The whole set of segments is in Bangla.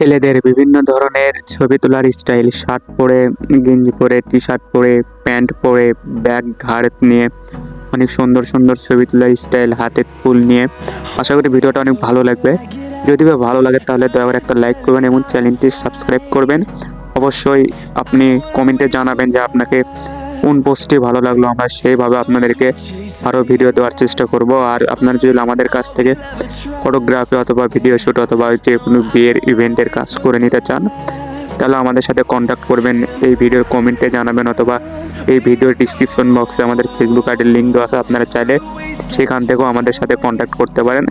ছেলেদের বিভিন্ন ধরনের ছবি তোলার স্টাইল, শার্ট পরে, গেঞ্জি পরে টি শার্ট পরে, প্যান্ট পরে, ব্যাগ, ঘাড় নিয়ে অনেক সুন্দর সুন্দর ছবি তোলার স্টাইল, হাতে ফুল নিয়ে। আশা করি ভিডিওটা অনেক ভালো লাগবে। যদি বা ভালো লাগে তাহলে দয়া করে একটা লাইক করবেন এবং চ্যানেলটি সাবস্ক্রাইব করবেন। অবশ্যই আপনি কমেন্টে জানাবেন যে আপনাকে কোন পোস্টটি ভালো লাগল আমরা সেইভাবে আপনাদেরকে আরও ভিডিও দেওয়ার চেষ্টা করব। আর আপনার যদি আমাদের কাছ থেকে ফটোগ্রাফি অথবা ভিডিও শ্যুট অথবা যে কোনো বিয়ের ইভেন্টের কাজ করে নিতে চান, তাহলে আমাদের সাথে কন্ট্যাক্ট করবেন। এই ভিডিওর কমেন্টে জানাবেন অথবা এই ভিডিওর ডিসক্রিপশন বক্সে আমাদের ফেসবুক আইডির লিঙ্ক দেওয়া আছে, আপনারা চাইলে সেখান থেকেও আমাদের সাথে কন্ট্যাক্ট করতে পারেন।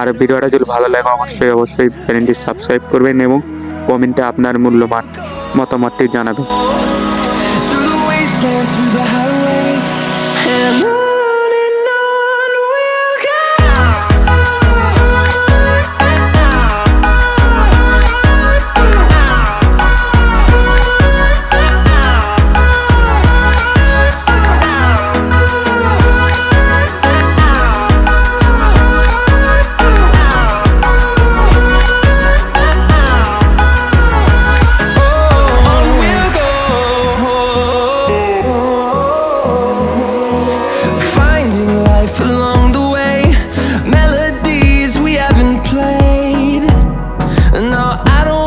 আর ভিডিওটা যদি ভালো লাগে, অবশ্যই অবশ্যই চ্যানেলটি সাবস্ক্রাইব করবেন এবং কমেন্টে আপনার মূল্যবান মতামতটি জানাবেন। dance through the highway life along the way, melodies we haven't played. No, I don't